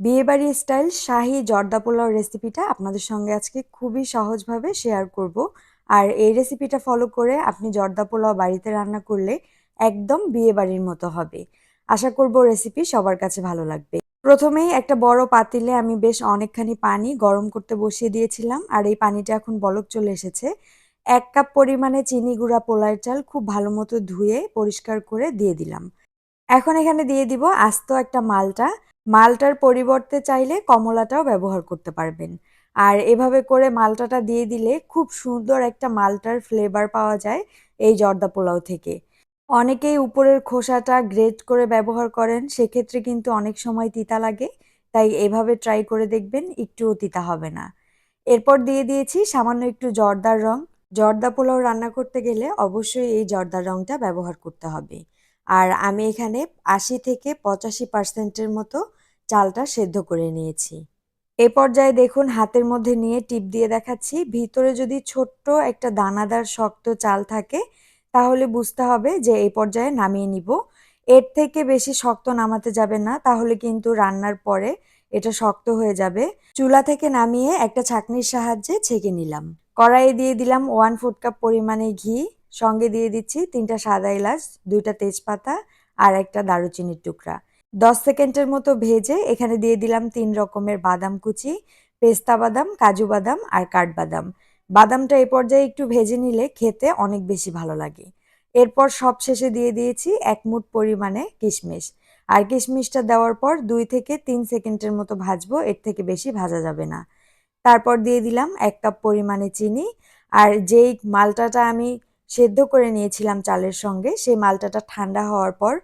বিয়েবাড়ি স্টাইল শাহি জর্দা পোলাও রেসিপিটা আপনাদের সঙ্গে আজকে খুবই সহজভাবে শেয়ার করব। আর এই রেসিপিটা ফলো করে আপনি জর্দা পোলাও বাড়িতে রান্না করলে একদম বিয়েবাড়ির মতো হবে। আশা করব রেসিপি সবার কাছে ভালো লাগবে। প্রথমেই একটা বড় পাতিলে আমি বেশ অনেকখানি পানি গরম করতে বসিয়ে দিয়েছিলাম আর এই পানিটা এখন বলক চলে এসেছে। এক কাপ পরিমাণে চিনি গুঁড়া পোলার চাল খুব ভালো মতো ধুয়ে পরিষ্কার করে দিয়ে দিলাম। এখন এখানে দিয়ে দিব আস্ত একটা মালটা। মালটার পরিবর্তে চাইলে কমলাটাও ব্যবহার করতে পারবেন। আর এভাবে করে মালটাটা দিয়ে দিলে খুব সুন্দর একটা মালটার ফ্লেভার পাওয়া যায় এই জর্দা পোলাও থেকে। অনেকেই উপরের খোসাটা গ্রেট করে ব্যবহার করেন, সেক্ষেত্রে কিন্তু অনেক সময় তিতা লাগে, তাই এভাবে ট্রাই করে দেখবেন, একটুও তিতা হবে না। এরপর দিয়ে দিয়েছি সামান্য একটু জর্দার রং। জর্দা পোলাও রান্না করতে গেলে অবশ্যই এই জর্দার রংটা ব্যবহার করতে হবে। আর আমি এখানে আশি থেকে পঁচাশি পার্সেন্টের মতো চালটা সেদ্ধ করে নিয়েছি। এ পর্যায়ে দেখুন হাতের মধ্যে নিয়ে টিপ দিয়ে দেখাচ্ছি। ভিতরে যদি ছোট্ট একটা দানাদার শক্ত চাল থাকে, তাহলে বুঝতে হবে যে এই পর্যায়ে নামিয়ে নিব। এর থেকে বেশি শক্ত নামাতে যাবে না, তাহলে কিন্তু রান্নার পরে এটা শক্ত হয়ে যাবে। চুলা থেকে নামিয়ে একটা ছাকনির সাহায্যে ছেঁকে নিলাম। কড়াইয়ে দিয়ে দিলাম ওয়ান ফুট কাপ পরিমাণে ঘি। সঙ্গে দিয়ে দিচ্ছি তিনটা সাদা এলাচ, দুইটা তেজপাতা আর একটা দারুচিনির টুকরা। দশ সেকেন্ডের মতো ভেজে এখানে দিয়ে দিলাম তিন রকমের বাদাম কুচি, পেস্তা বাদাম, কাজু বাদাম আর কাঠবাদাম। বাদামটা এ পর্যায়ে একটু ভেজে নিলে খেতে অনেক বেশি ভালো লাগে। এরপর সব শেষে দিয়ে দিয়েছি এক মুঠ পরিমাণে কিশমিশ। আর কিশমিশটা দেওয়ার পর দুই থেকে তিন সেকেন্ডের মতো ভাজবো, এর থেকে বেশি ভাজা যাবে না। তারপর দিয়ে দিলাম এক কাপ পরিমাণে চিনি। আর যেই মালটাটা আমি সেদ্ধ করে নিয়েছিলাম চালের সঙ্গে, সেই মালটাটা ঠান্ডা হওয়ার পর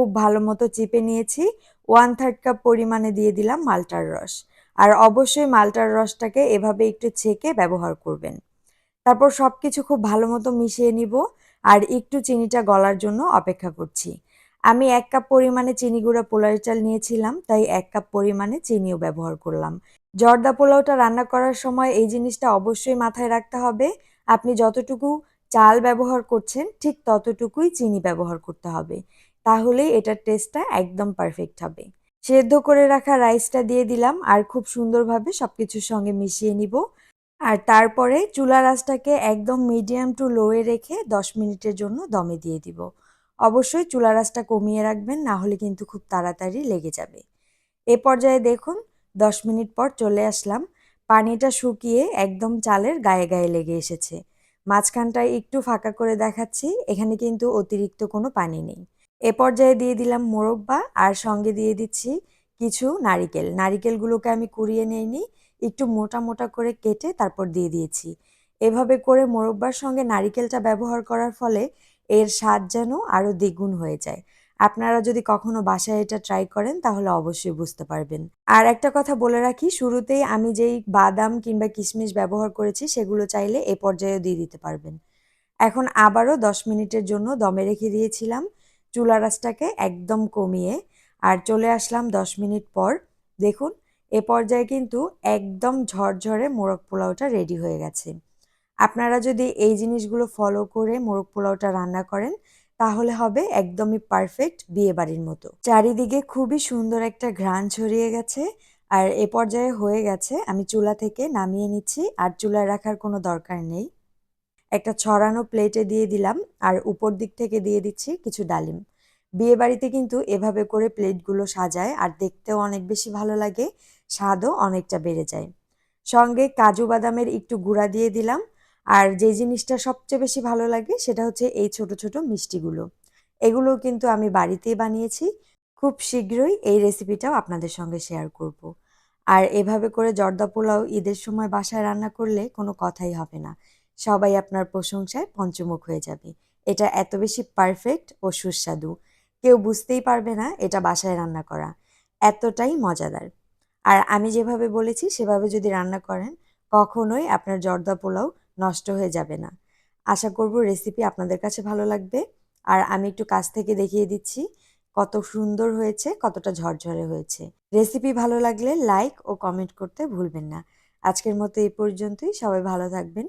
খুব ভালো মতো চিপে নিয়েছি। ওয়ান থার্ড কাপ পরিমাণে দিয়ে দিলাম মালটার রস। আর অবশ্যই মালটার রসটাকে এভাবে একটু ছেঁকে ব্যবহার করবেন। তারপর সব কিছু খুব ভালো মতো মিশিয়ে নিব আর একটু চিনিটা গলার জন্য অপেক্ষা করছি। আমি এক কাপ পরিমাণে চিনি গুঁড়া পোলার চাল নিয়েছিলাম, তাই এক কাপ পরিমাণে চিনিও ব্যবহার করলাম। জর্দা পোলাওটা রান্না করার সময় এই জিনিসটা অবশ্যই মাথায় রাখতে হবে। আপনি যতটুকু চাল ব্যবহার করছেন, ঠিক ততটুকুই চিনি ব্যবহার করতে হবে। তাহলেই এটার টেস্টটা একদম পারফেক্ট হবে। সেদ্ধ করে রাখা রাইসটা দিয়ে দিলাম আর খুব সুন্দরভাবে সব কিছুর সঙ্গে মিশিয়ে নিব। আর তারপরে চুলা রাসটাকে একদম মিডিয়াম টু লোয়ে রেখে দশ মিনিটের জন্য দমে দিয়ে দিব। অবশ্যই চুলা রাসটা কমিয়ে রাখবেন, না হলে কিন্তু খুব তাড়াতাড়ি লেগে যাবে। এ পর্যায়ে দেখুন, দশ মিনিট পর চলে আসলাম। পানিটা শুকিয়ে একদম চালের গায়ে গায়ে লেগে এসেছে। মাঝখানটায় একটু ফাঁকা করে দেখাচ্ছি, এখানে কিন্তু অতিরিক্ত কোনো পানি নেই। এ পর্যায়ে দিয়ে দিলাম মোরব্বা আর সঙ্গে দিয়ে দিচ্ছি কিছু নারিকেল। নারিকেলগুলোকে আমি কুড়িয়ে নিইনি, একটু মোটা মোটা করে কেটে তারপর দিয়ে দিয়েছি। এভাবে করে মোরব্বার সঙ্গে নারিকেলটা ব্যবহার করার ফলে এর স্বাদ যেন আরও দ্বিগুণ হয়ে যায়। আপনারা যদি কখনো বাসায় এটা ট্রাই করেন, তাহলে অবশ্যই বুঝতে পারবেন। আর একটা কথা বলে রাখি, শুরুতেই আমি যেই বাদাম কিংবা কিশমিশ ব্যবহার করেছি, সেগুলো চাইলে এ পর্যায়েও দিয়ে দিতে পারবেন। এখন আবারও দশ মিনিটের জন্য দমে রেখে দিয়েছিলাম। চুলা রাসটাকে একদম কমিয়ে আর চলে আসলাম দশ মিনিট পর। দেখুন, এ পর্যায়ে কিন্তু একদম ঝরঝরে মোরগ পোলাওটা রেডি হয়ে গেছে। আপনারা যদি এই জিনিসগুলো ফলো করে মোরগ পোলাওটা রান্না করেন, তাহলে হবে একদমই পারফেক্ট বিয়ে বাড়ির মতো। চারিদিকে খুবই সুন্দর একটা ঘ্রাণ ছড়িয়ে গেছে আর এ পর্যায়ে হয়ে গেছে। আমি চুলা থেকে নামিয়ে নিচ্ছি আর চুলায় রাখার কোনো দরকার নেই। একটা ছড়ানো প্লেটে দিয়ে দিলাম আর উপর দিক থেকে দিয়ে দিচ্ছি কিছু ডালিম। বিয়ে বাড়িতে কিন্তু এভাবে করে প্লেটগুলো সাজায় আর দেখতেও অনেক বেশি ভালো লাগে, স্বাদও অনেকটা বেড়ে যায়। সঙ্গে কাজু বাদামের একটু গুঁড়া দিয়ে দিলাম আর যে জিনিসটা সবচেয়ে বেশি ভালো লাগে সেটা হচ্ছে এই ছোট ছোট মিষ্টিগুলো। এগুলো কিন্তু আমি বাড়িতেই বানিয়েছি, খুব শীঘ্রই এই রেসিপিটাও আপনাদের সঙ্গে শেয়ার করব। আর এভাবে করে জর্দা পোলাও ঈদের সময় বাসায় রান্না করলে কোনো কথাই হবে না। সবাই আপনার প্রশংসায় পঞ্চমুখ হয়ে যাবে। এটা এত বেশি পারফেক্ট ও সুস্বাদু। কেউ বুঝতেই পারবে না এটা বাসায় রান্না করা। এতটাই মজাদার। আর আমি যেভাবে বলেছি, সেভাবে যদি রান্না করেন, কখনোই আপনার জর্দা পোলাও নষ্ট হয়ে যাবে না। আশা করব রেসিপি আপনাদের কাছে ভালো লাগবে। আর আমি একটু কাছ থেকে দেখিয়ে দিচ্ছি কত সুন্দর হয়েছে, কতটা ঝরঝরে হয়েছে। রেসিপি ভালো লাগলে লাইক ও কমেন্ট করতে ভুলবেন না। আজকের মতো এই পর্যন্তই। সবাই ভালো থাকবেন।